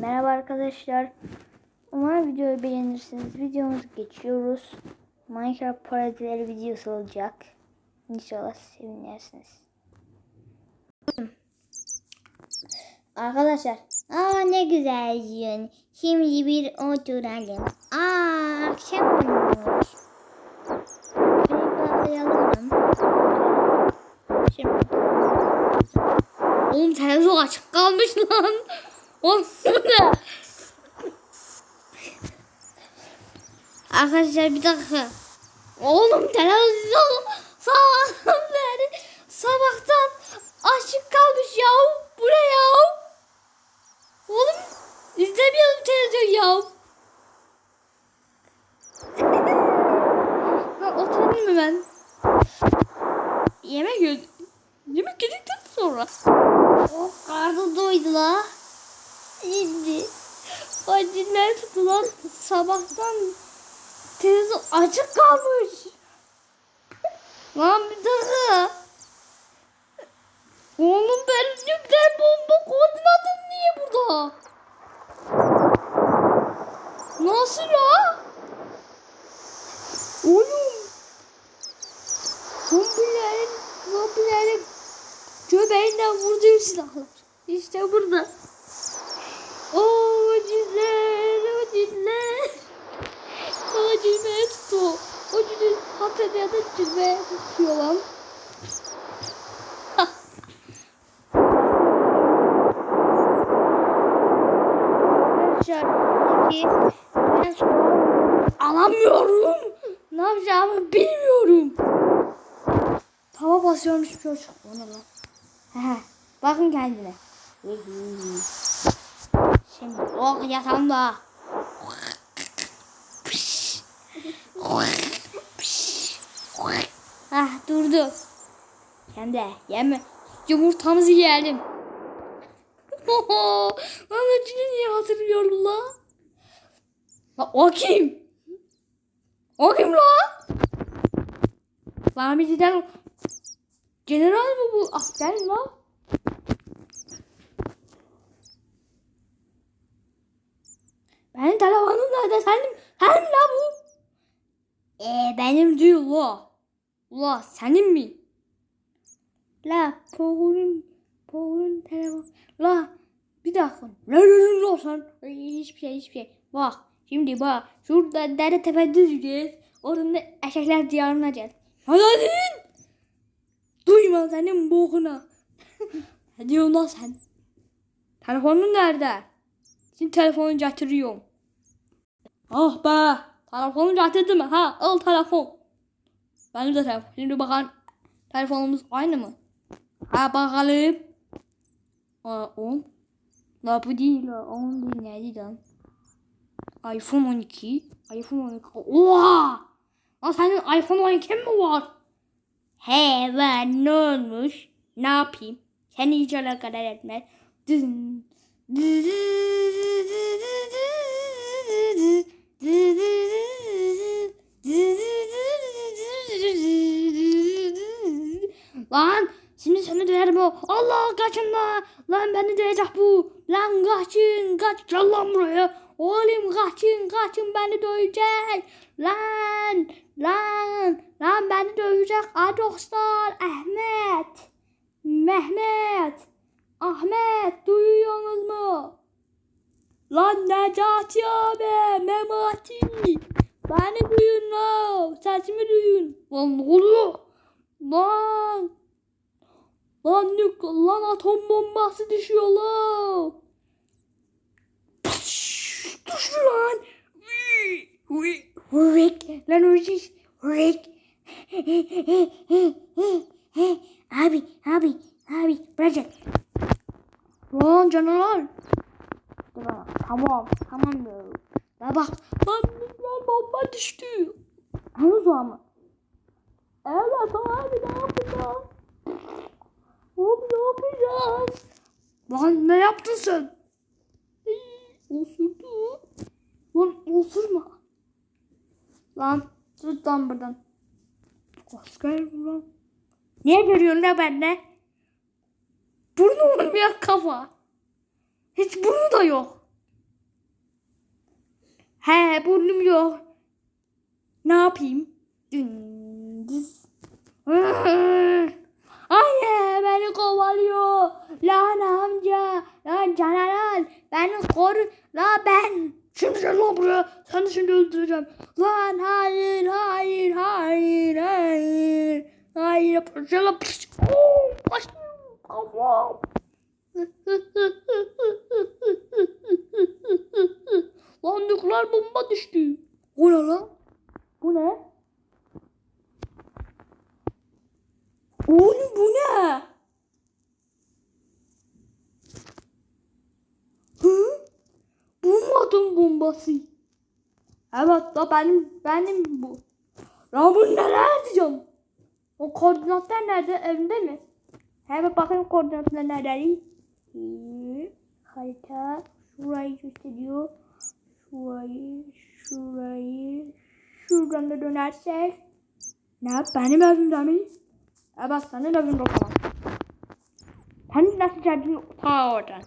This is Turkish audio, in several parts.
Merhaba arkadaşlar. Umarım videoyu beğenirsiniz. Videomuzu geçiyoruz. Minecraft parodileri videosu olacak. İnşallah sevinirsiniz. Arkadaşlar. Aa ne güzel yün. Şimdi bir oturalım. Aa akşam olmuş. Şimdi. Oğlum televizyon açık kalmış lan. Ne? Arkadaşlar bir dakika. Oğlum televizyon sabahtan beri sabahtan açık kalmış ya. Bu ne ya? Oğlum izlemiyorum televizyon ya. Ha, oturayım mı ben? Yemek yedim. Yemek yedikten sonra. Oh karnım doydu la. Şimdi. Aciller tuttu lan. Sabahtan televizyon açık kalmış. Lan bir dakika. Oğlum benim nükleer bomba koordinatım niye burada? Nasıl ya? Oğlum. Zombilerin, zombilerin göbeğinden vurduğum silahlar. İşte burada. O cizler. O cilveye tutuyor. O cilve hatırlayan da cilveye tutuyor lan. Alamıyorum. Ne yapacağımı bilmiyorum. Tava basıyormuş bir çocuk. O ne lan? Bakın kendine. Şimdi oh yatağımda. Ah durdu. Hem de yeme. Yumurtamızı yiyelim. Anacını niye hatırlıyorum la? La o kim? O kim la? Lahmici'den General mi bu? Asker mi la? Benim telefonum nerede? Senin mi la bu? Benim değil la. La senin mi? La Poğur'un Poğur'un telefon. La bir dakika. Ne dedin la sen? Hiçbir şey hiçbir şey. Bak şimdi bak. Şurada dere tepe düzeceğiz. Oradan da eşekler diyarına gel. Dedin? Duyma senin bokuna. ne diyorsun lan sen? Telefonun nerede? Şimdi telefonu getiriyorum. Ah be. Telefonu getirdim ha. Al telefon. Benim de telefon. Şimdi bakalım. Telefonumuz aynı mı? Ha bakalım. Aa 10. La bu değil la. 10 değil neydi lan? iPhone 12. iPhone 12. Oha! Lan senin iPhone 12 mi var? He var ne olmuş? Ne yapayım? Seni hiç alakadar etmez. Dın. Lan seni döverim o. Allah kaçın la. Lan beni dövecek bu. Lan kaçın kaç gel lan buraya. Oğlum kaçın kaçın beni dövecek. Lan lan lan beni dövecek. Aa dostlar Ahmet. Mehmet. Ahmet duyuyorsunuz mu? Lan Necati abi, Memati. Beni duyun la. Sesimi duyun. Lan ne oluyor? Lan. Lan nük, lan atom bombası düşüyor la. Pış, Düştü lan. Hurrik. Lan hurrik. Hurrik. abi, abi, abi. Bırakın. Lan canavar. Tamam, tamam, tamam diyorum. Ya bak, lan lan bomba düştü. Henüz o ama. Evet abi ne yapacağız? Abi ne yapacağız? Lan ne yaptın sen? Osurdu. Lan osurma. Lan tut lan buradan. Asker lan. Niye görüyorsun la benimle? Burnu olmayan kafa. Hiç burnu da yok. He burnum yok. Ne yapayım? Dümdüz. Anne beni kovalıyor. Lan amca. Lan canavar. Beni koru. La ben. Şimdi gel lan buraya. Seni şimdi öldüreceğim. Lan hayır hayır hayır hayır. Hayır yapacağım. Oo, başım. Kafam. Lan nükleer bomba düştü. O ne lan? Bu ne? Oğlum bu ne? Hı? Bu mu atom bombası? Evet da benim benim bu. Ya bunu nereye atacağım? O koordinatlar nerede? Evinde mi? Hemen bakayım koordinatlar nerede? Harita şurayı gösteriyor. Şurayı, şurayı, şuradan da dönersek. Ne? Benim evimde mi? Evinde o zaman. Sen nasıl geldin ta oradan?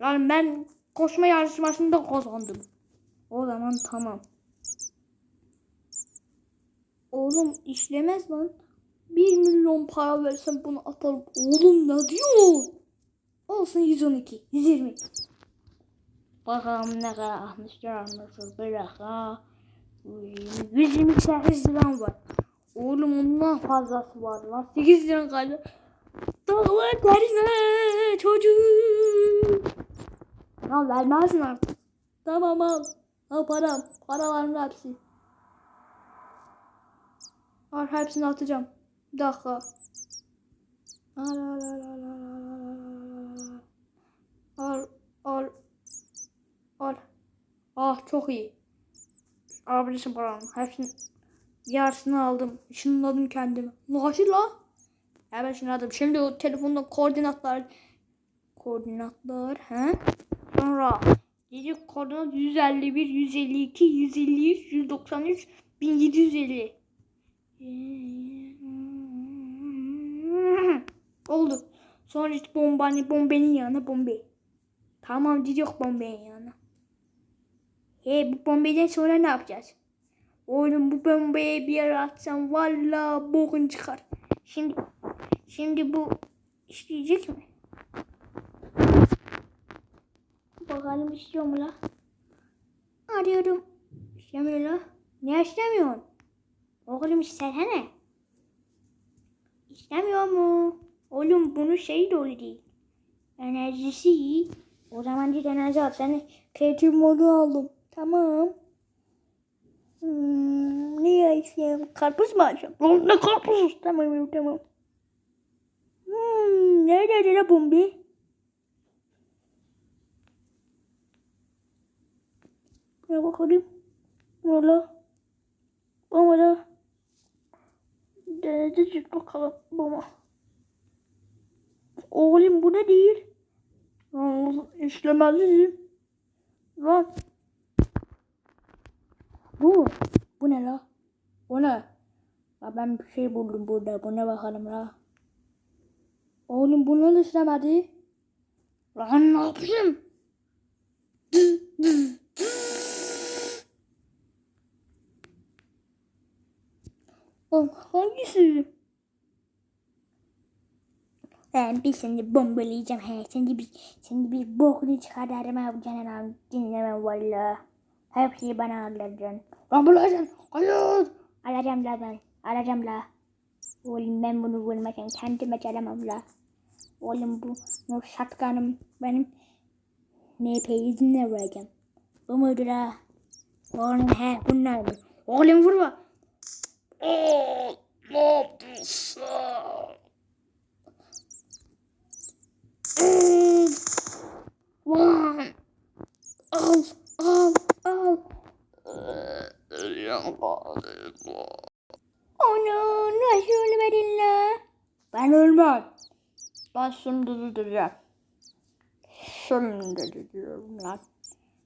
Yani ben koşma yarışmasında kazandım. O zaman tamam. Oğlum işlemez lan. 1 milyon para versem bunu atarım. Oğlum ne diyor? Olsun 112, 120. Bakalım ne kadar almışlar almışlar. Bir dakika. 128 liram var. Oğlum ondan fazlası var lan. 8 liram kaldı. Dağlar derine çocuk. Ya vermezsin artık. Tamam al. Al param. Paraların hepsi. Al hepsini atacağım. Bir dakika. Al al al al al al al al al Ah çok iyi. Alabilirsin paranı. Hepsini yarısını aldım. Şunladım kendimi. Nasıl la? Evet şunladım. Şimdi o telefonda koordinatlar koordinatlar he? Sonra Gece koordinat 151, 152, 153, 193, 1750. Oldu. Sonra işte bombani, bombenin yanına bombe. Tamam gidiyor bombenin yanına. He bu bombeden sonra ne yapacağız? Oğlum bu bombayı bir yere atsam valla bokun çıkar. Şimdi şimdi bu işleyecek mi? Bakalım işliyor mu la? Arıyorum. İşlemiyor la. Niye işlemiyorsun? Oğlum işlesene. İşlemiyor mu? Oğlum bunun şeyi dolu değil. Enerjisi iyi. O zaman git enerji al. Seni kreatif modu aldım. Tamam. Hmm, ne yiyeceğim? Karpuz mu alacağım? Ne karpuz? Tamam tamam. Hmm, nerede la bombi? Ya bakalım. Valla. Ama da. Denedi tut bakalım. Baba. Oğlum bu ne değil? Lan işlemezdim. Lan. Bu. Bu ne la? Bu ne? La ben bir şey buldum burada. Bu ne bakalım la? Oğlum bunu da işlemedi. Lan ne yapayım? Oğlum hangisi? Ben bir seni bombalayacağım he. Seni bir, seni bir bokunu çıkarırım bu canavar dinlemem valla. Her şeyi bana alacaksın. Lan bulacaksın. Hayır. Alacağım la ben. Alacağım la. Oğlum ben bunu vurmadan kendime çalamam la. Oğlum bu, bu şatkanım benim MP'yi izinle vuracağım. Bu muydu la? Oğlum he bunlar mı? Oğlum vurma. Oo, ne yapıyorsun? Lan. Al, al, al. Ana nasıl ölmedin la? Ben ölmem. Ben şimdi öldüreceğim. Şimdi diyorum lan.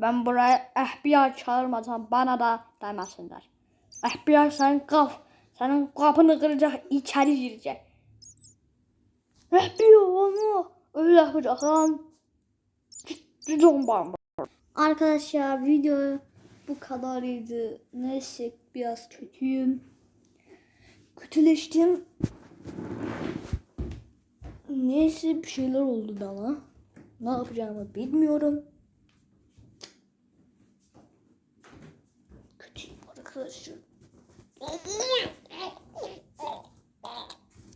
Ben buraya FBI çağırmasam bana da demesinler. FBI sen kaf. Senin kapını kıracak içeri girecek. FBI onu öyle yapacak lan. Cidden bana. Arkadaşlar video bu kadarıydı. Neyse biraz kötüyüm. Kötüleştim. Neyse bir şeyler oldu bana. Ne yapacağımı bilmiyorum. Kötüyüm arkadaşlar. Olmuyor.